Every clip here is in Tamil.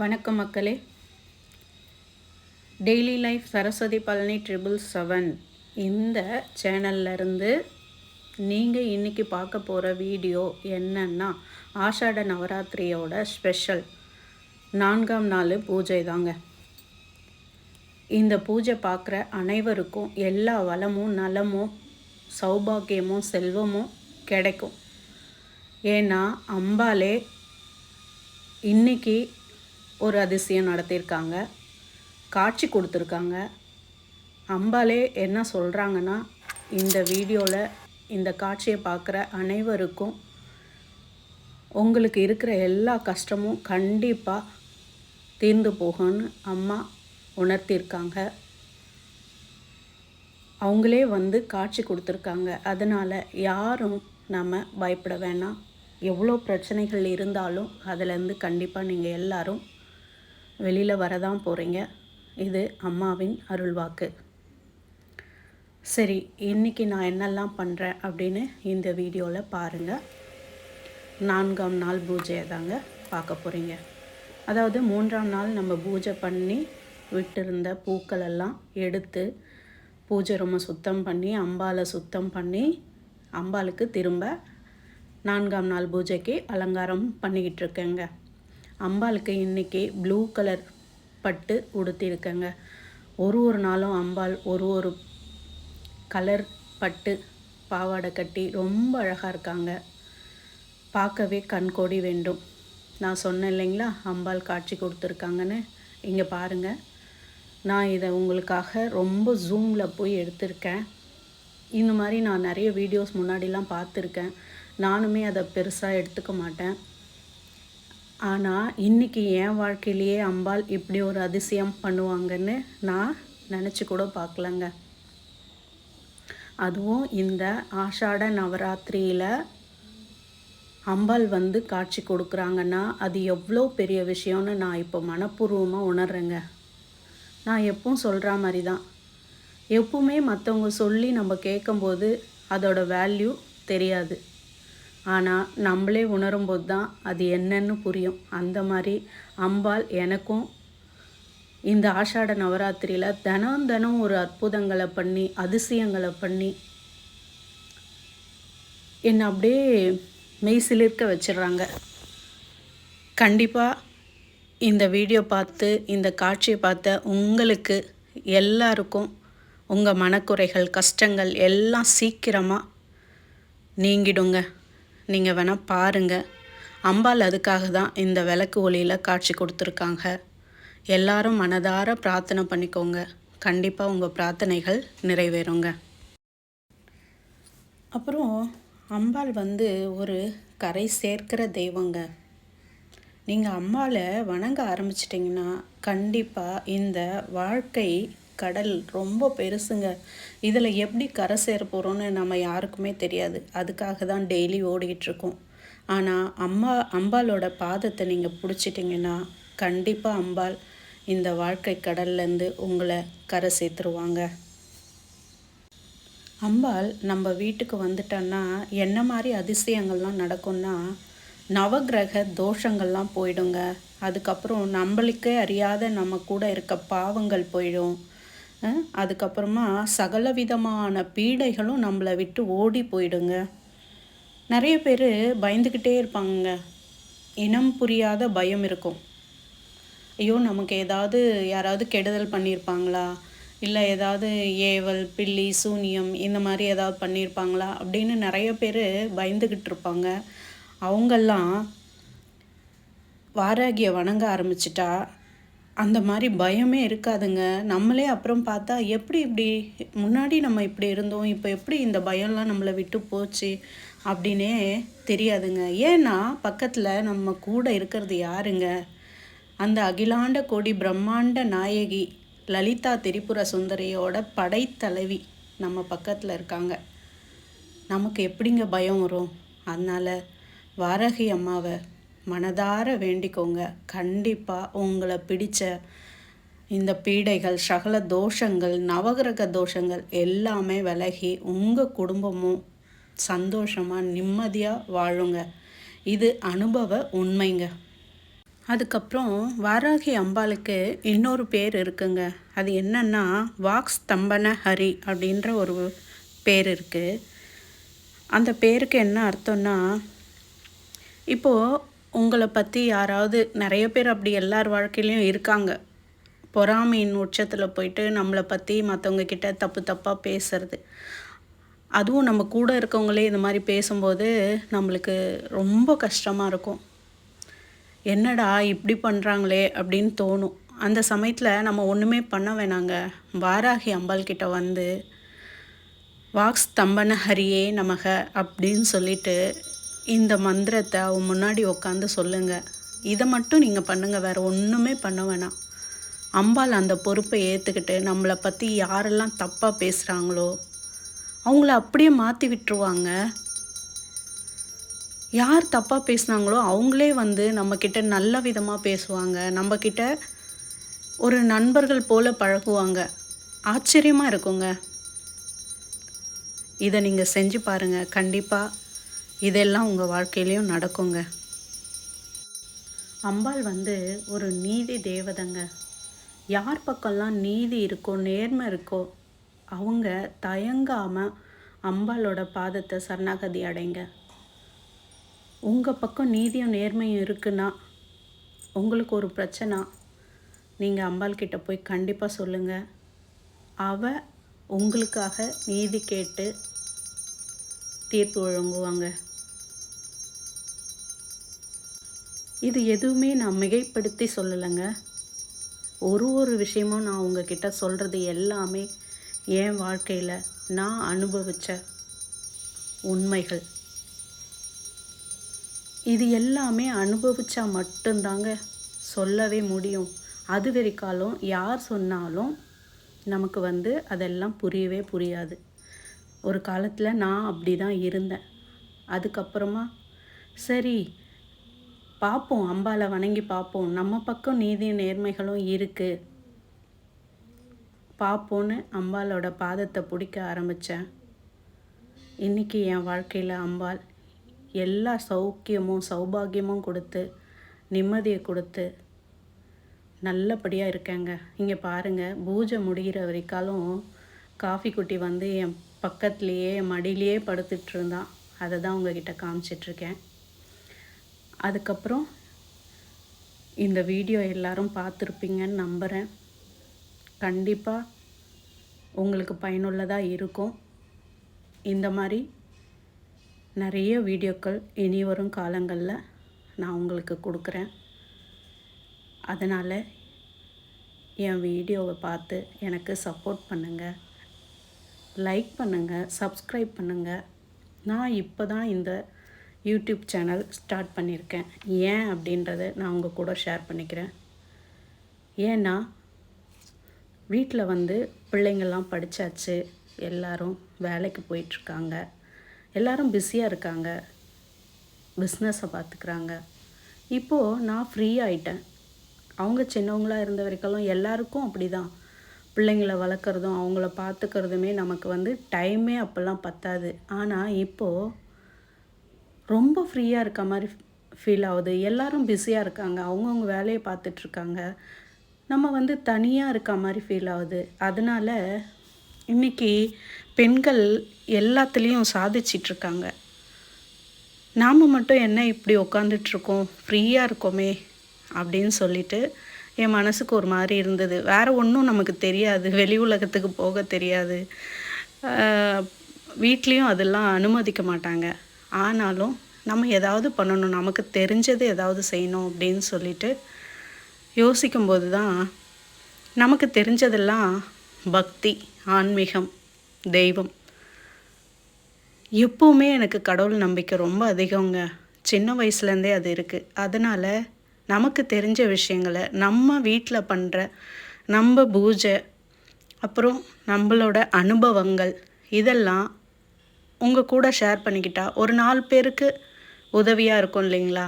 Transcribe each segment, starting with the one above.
வணக்கம் மக்களே. Daily life Saraswathi Palani triple seven இந்த சேனல்ல இருந்து நீங்கள் இன்றைக்கி பார்க்க போகிற வீடியோ என்னன்னா ஆஷாட நவராத்திரியோட ஸ்பெஷல் நான்காம் நாள் பூஜை தாங்க. இந்த பூஜை பார்க்குற அனைவருக்கும் எல்லா வளமும் நலமும் சௌபாகியமும் செல்வமும் கிடைக்கும். ஏன்னா அம்பாலே இன்னைக்கு ஒரு அதிசயம் நடத்தியிருக்காங்க. காட்சி கொடுத்துருக்காங்க. அம்பாலே என்ன சொல்கிறாங்கன்னா இந்த வீடியோவில் இந்த காட்சியை பார்க்குற அனைவருக்கும் உங்களுக்கு இருக்கிற எல்லா கஷ்டமும் கண்டிப்பாக தீர்ந்து போகும்னு அம்மா உணர்த்தியிருக்காங்க. அவங்களே வந்து காட்சி கொடுத்துருக்காங்க. அதனால் யாரும் நம்ம பயப்பட வேணாம். எவ்வளோ பிரச்சனைகள் இருந்தாலும் அதிலேருந்து கண்டிப்பாக நீங்கள் எல்லோரும் வெளியில் வரதான் போகிறீங்க இது அம்மாவின் அருள்வாக்கு. சரி இன்றைக்கி நான் என்னெல்லாம் பண்ணுறேன் அப்படின்னு இந்த வீடியோவில் பாருங்கள் நான்காம் நாள் பூஜையை தாங்க பார்க்க போகிறீங்க அதாவது மூன்றாம் நாள் நம்ம பூஜை பண்ணி விட்டிருந்த பூக்கள் எல்லாம் எடுத்து பூஜை ரொம்ப சுத்தம் பண்ணி அம்பாலை சுத்தம் பண்ணி அம்பாளுக்கு திரும்ப நான்காம் நாள் பூஜைக்கு அலங்காரம் பண்ணிக்கிட்டு இருக்கேங்க. அம்பாளுக்கு இன்றைக்கி ப்ளூ கலர் பட்டு உடுத்தியிருக்கேங்க ஒரு ஒரு நாளும் அம்பாள் ஒரு ஒரு கலர் பட்டு பாவாடை கட்டி ரொம்ப அழகாக இருக்காங்க. பார்க்கவே கண்கோடி வேண்டும். நான் சொன்னேன் இல்லைங்களா அம்பாள் காட்சி கொடுத்துருக்காங்கன்னு. இங்கே பாருங்கள் நான் இதை உங்களுக்காக ரொம்ப ஜூமில் போய் எடுத்திருக்கேன். இந்த மாதிரி நான் நிறைய வீடியோஸ் முன்னாடிலாம் பார்த்துருக்கேன். நானுமே அதை பெருசாக எடுத்துக்க மாட்டேன். ஆனால் இன்றைக்கி என் வாழ்க்கையிலேயே அம்பாள் இப்படி ஒரு அதிசயம் பண்ணுவாங்கன்னு நான் நினச்சி கூட பார்க்கலங்க. அதுவும் இந்த ஆஷாட நவராத்திரியில் அம்பாள் வந்து காட்சி கொடுக்குறாங்கன்னா அது எவ்வளோ பெரிய விஷயம்னு நான் இப்போ மனப்பூர்வமாக உணர்றேங்க. நான் எப்பவும் சொல்கிற மாதிரி தான். எப்பவுமே மற்றவங்க சொல்லி நம்ம கேட்கும்போது அதோட வேல்யூ தெரியாது. ஆனால் நம்மளே உணரும்போது தான் அது என்னன்னு புரியும். அந்த மாதிரி அம்பாள் எனக்கும் இந்த ஆஷாட நவராத்திரியில் தினம் தினம் ஒரு அற்புதங்களை பண்ணி அதிசயங்களை பண்ணி என்னை அப்படியே மெய் சிலிர்க்க வச்சிடுறாங்க. கண்டிப்பாக இந்த வீடியோ பார்த்து இந்த காட்சியை பார்த்த உங்களுக்கு எல்லாருக்கும் உங்கள் மனக்குறைகள் கஷ்டங்கள் எல்லாம் சீக்கிரமாக நீங்கிடுங்க. நீங்கள் வேணால் பாருங்கள் அம்பாள் அதுக்காக தான் இந்த விளக்கு ஒளியில் காட்சி கொடுத்துருக்காங்க. எல்லாரும் மனதார பிரார்த்தனை பண்ணிக்கோங்க. கண்டிப்பாக உங்கள் பிரார்த்தனைகள் நிறைவேறுங்க. அப்புறம் அம்பாள் வந்து ஒரு கரை சேர்க்கிற தெய்வங்க. நீங்கள் அம்மாவை வணங்க ஆரம்பிச்சிட்டிங்கன்னா கண்டிப்பாக இந்த வாழ்க்கை கடல் ரொம்ப பெருசுங்க. இதில் எப்படி கரை சேர போகிறோன்னு நம்ம யாருக்குமே தெரியாது. அதுக்காக தான் டெய்லி ஓடிக்கிட்டுருக்கோம் ஆனால் அம்மா அம்பாலோட பாதத்தை நீங்கள் பிடிச்சிட்டிங்கன்னா கண்டிப்பாக அம்பாள் இந்த வாழ்க்கை கடல்லேருந்து உங்களை கரை சேர்த்துருவாங்க. அம்பாள் நம்ம வீட்டுக்கு வந்துட்டோன்னா என்ன மாதிரி அதிசயங்கள்லாம் நடக்கும்னா நவகிரக தோஷங்கள்லாம் போயிடுங்க. அதுக்கப்புறம் நம்மளுக்கே அறியாத நம்ம கூட இருக்க பாவங்கள் போயிடும். அதுக்கப்புறமா சகல விதமான பீடைகளும் நம்மளை விட்டு ஓடி போயிடுங்க. நிறைய பேர் பயந்துக்கிட்டே இருப்பாங்க இனம் புரியாத பயம் இருக்கும். ஐயோ நமக்கு ஏதாவது யாராவது கெடுதல் பண்ணியிருப்பாங்களா? இல்லை ஏதாவது ஏவல் பில்லி சூனியம் இந்த மாதிரி ஏதாவது பண்ணியிருப்பாங்களா? அப்படின்னு நிறைய பேர் பயந்துக்கிட்டு இருப்பாங்க. அவங்கெல்லாம் வாராகியை வணங்க ஆரம்பிச்சிட்டா அந்த மாதிரி பயமே இருக்காதுங்க. நம்மளே அப்புறம் பார்த்தா எப்படி இப்படி முன்னாடி நம்ம இப்படி இருந்தோம் இப்போ எப்படி இந்த பயம்லாம் நம்மளை விட்டு போச்சு அப்படின்னே தெரியாதுங்க. ஏன்னா பக்கத்தில் நம்ம கூட இருக்கிறது யாருங்க? அந்த அகிலாண்ட கோடி பிரம்மாண்ட நாயகி லலிதா திரிபுர சுந்தரியோட படைத்தலைவி நம்ம பக்கத்தில் இருக்காங்க. நமக்கு எப்படிங்க பயம் வரும்? அதனால் வாரகி அம்மாவை மனதார வேண்டிக்கோங்க. கண்டிப்பாக உங்களை பிடிச்ச இந்த பீடைகள் சகல தோஷங்கள் நவகிரக தோஷங்கள் எல்லாமே விலகி உங்கள் குடும்பமும் சந்தோஷமாக நிம்மதியாக வாழுங்க. இது அனுபவ உண்மைங்க. அதுக்கப்புறம் வாராகி அம்பாளுக்கு இன்னொரு பேர் இருக்குங்க. அது என்னன்னா வாக்ஸ் தம்பன ஹரி அப்படின்ற ஒரு பேர் இருக்குது அந்த பேருக்கு என்ன அர்த்தம்னா இப்போது உங்களை பற்றி யாராவது நிறைய பேர் அப்படி எல்லார் வாழ்க்கையிலையும் இருக்காங்க. பொறாமையின் உச்சத்தில் போயிட்டு நம்மளை பற்றி மற்றவங்க கிட்ட தப்பு தப்பாக பேசுறது. அதுவும் நம்ம கூட இருக்கவங்களே இந்த மாதிரி பேசும்போது நம்மளுக்கு ரொம்ப கஷ்டமாக இருக்கும். என்னடா இப்படி பண்ணுறாங்களே அப்படின்னு தோணும். அந்த சமயத்தில் நம்ம ஒன்றுமே பண்ண வேணாங்க. வாராகி அம்பாள் கிட்ட வந்து வாக்ஸ் தம்பன ஹரியே நமக அப்படின்னு சொல்லிட்டு இந்த மந்திரத்தை அவன் முன்னாடி உட்காந்து சொல்லுங்கள் இதை மட்டும் நீங்கள் பண்ணுங்கள் வேறு ஒன்றுமே பண்ண வேணாம். அம்பாள் அந்த பொறுப்பை ஏற்றுக்கிட்டு நம்மளை பற்றி யாரெல்லாம் தப்பாக பேசுகிறாங்களோ அவங்கள அப்படியே மாற்றி விட்டுருவாங்க. யார் தப்பாக பேசுனாங்களோ அவங்களே வந்து நம்மக்கிட்ட நல்ல விதமாக பேசுவாங்க. நம்மக்கிட்ட ஒரு நண்பர்கள் போல் பழகுவாங்க. ஆச்சரியமாக இருக்குங்க. இதை நீங்கள் செஞ்சு பாருங்கள் கண்டிப்பாக இதெல்லாம் உங்கள் வாழ்க்கையிலையும் நடக்குங்க. அம்பாள் வந்து ஒரு நீதி தேவதைங்க. யார் பக்கம்லாம் நீதி இருக்கோ நேர்மை இருக்கோ அவங்க தயங்காமல் அம்பாளோட பாதத்தை சரணாகதி அடைங்க. உங்கள் பக்கம் நீதியும் நேர்மையும் இருக்குன்னா உங்களுக்கு ஒரு பிரச்சனை. நீங்கள் அம்பாள் கிட்ட போய் கண்டிப்பாக சொல்லுங்கள் அவ உங்களுக்காக நீதி கேட்டு தீர்ப்பு வழங்குவாங்க. இது எதுவுமே நான் மிகைப்படுத்தி சொல்லலைங்க. ஒரு ஒரு விஷயமும் நான் உங்ககிட்ட சொல்கிறது எல்லாமே என் வாழ்க்கையில் நான் அனுபவித்த உண்மைகள். இது எல்லாமே அனுபவித்தா மட்டும்தாங்க சொல்லவே முடியும். அது வரைக்காலும் யார் சொன்னாலும் நமக்கு வந்து அதெல்லாம் புரியவே புரியாது. ஒரு காலத்தில் நான் அப்படி தான் இருந்தேன். அதுக்கப்புறமா சரி பார்ப்போம் அம்பாவை வணங்கி பார்ப்போம் நம்ம பக்கம் நீதியும் நேர்மைகளும் இருக்குது பார்ப்போன்னு அம்பாலோட பாதத்தை பிடிக்க ஆரம்பித்தேன் இன்றைக்கி என் வாழ்க்கையில் அம்பாள் எல்லா சௌக்கியமும் சௌபாகியமும் கொடுத்து நிம்மதியை கொடுத்து நல்லபடியாக இருக்கேங்க. இங்கே பாருங்கள் பூஜை முடிகிற வரைக்காலும் காஃபி குட்டி வந்து என் பக்கத்துலேயே என் மடியிலேயே படுத்துட்டு இருந்தான். அதை தான் உங்ககிட்ட காமிச்சிட்ருக்கேன் அதுக்கப்புறம் இந்த வீடியோ எல்லாரும் பார்த்துருப்பீங்கன்னு நம்புகிறேன் கண்டிப்பாக உங்களுக்கு பயனுள்ளதாக இருக்கும். இந்த மாதிரி நிறைய வீடியோக்கள் இனி வரும் காலங்களில் நான் உங்களுக்கு கொடுக்குறேன். அதனால் என் வீடியோவை பார்த்து எனக்கு சப்போர்ட் பண்ணுங்கள் லைக் பண்ணுங்கள் சப்ஸ்கிரைப் பண்ணுங்கள் நான் இப்போ தான் இந்த யூடியூப் சேனல் ஸ்டார்ட் பண்ணியிருக்கேன். ஏன் அப்படின்றத நான் உங்கள் கூட ஷேர் பண்ணிக்கிறேன். ஏன்னா வீட்டில் வந்து பிள்ளைங்கள்லாம் படித்தாச்சு எல்லோரும் வேலைக்கு போயிட்டுருக்காங்க. எல்லோரும் பிஸியாக இருக்காங்க. பிஸ்னஸை பார்த்துக்கிறாங்க இப்போது நான் ஃப்ரீ ஆயிட்டேன். அவங்க சின்னவங்களாக இருந்த வரைக்கும் எல்லாருக்கும் அப்படி தான் பிள்ளைங்கள வளர்க்குறதும் அவங்கள பார்த்துக்கிறதுமே நமக்கு வந்து டைமே அப்போல்லாம் பத்தாது. ஆனால் இப்போது ரொம்ப ஃப்ரீயாக இருக்க மாதிரி ஃபீல் ஆகுது. எல்லாரும் பிஸியாக இருக்காங்க. அவங்கவுங்க வேலையை பார்த்துட்ருக்காங்க நம்ம வந்து தனியாக இருக்க மாதிரி ஃபீல் ஆகுது. அதனால் இன்றைக்கி பெண்கள் எல்லாத்துலேயும் சாதிச்சிட்ருக்காங்க நாம் மட்டும் என்ன இப்படி உக்காந்துட்ருக்கோம் ஃப்ரீயாக இருக்கோமே அப்படின்னு சொல்லிட்டு என் மனசுக்கு ஒரு மாதிரி இருந்தது. வேறு ஒன்றும் நமக்கு தெரியாது. வெளி உலகத்துக்கு போக தெரியாது. வீட்லேயும் அதெல்லாம் அனுமதிக்க மாட்டாங்க. ஆனாலும் நம்ம ஏதாவது பண்ணணும் நமக்கு தெரிஞ்சது ஏதாவது செய்யணும் அப்படின்னு சொல்லிட்டு யோசிக்கும்போது தான் நமக்கு தெரிஞ்சதெல்லாம் பக்தி ஆன்மீகம் தெய்வம். எப்போவுமே எனக்கு கடவுள் நம்பிக்கை ரொம்ப அதிகங்க. சின்ன வயசுலேருந்தே அது இருக்குது அதனால் நமக்கு தெரிஞ்ச விஷயங்களை நம்ம வீட்டில் பண்ணுற நம்ம பூஜை அப்புறம் நம்மளோட அனுபவங்கள் இதெல்லாம் உங்கள் கூட ஷேர் பண்ணிக்கிட்டா ஒரு நாலு பேருக்கு உதவியாக இருக்கும் இல்லைங்களா?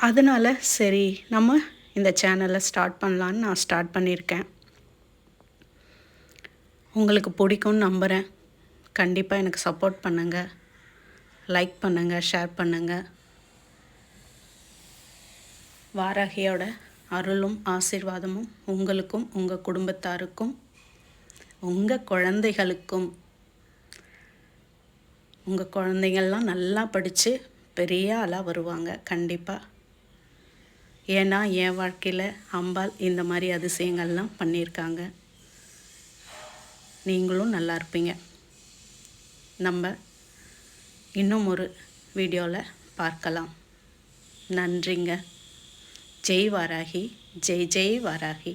அதனால் சரி நம்ம இந்த சேனலை ஸ்டார்ட் பண்ணலான்னு நான் ஸ்டார்ட் பண்ணியிருக்கேன் உங்களுக்கு பிடிக்கும்னு நம்புகிறேன் கண்டிப்பாக எனக்கு சப்போர்ட் பண்ணுங்கள் லைக் பண்ணுங்கள் ஷேர் பண்ணுங்கள் வாராகியோட அருளும் ஆசீர்வாதமும் உங்களுக்கும் உங்கள் குடும்பத்தாருக்கும் உங்கள் குழந்தைகளுக்கும். உங்கள் குழந்தைங்கள்லாம் நல்லா படித்து பெரிய ஆளாக வருவாங்க கண்டிப்பாக ஏன்னா என் வாழ்க்கையில் அம்பாள் இந்த மாதிரி அதிசயங்கள்லாம் பண்ணியிருக்காங்க. நீங்களும் நல்லா இருப்பீங்க. நம்ம இன்னும் ஒரு வீடியோவில் பார்க்கலாம். நன்றிங்க. ஜெய் வாராகி ஜெய் ஜெய் வாராகி.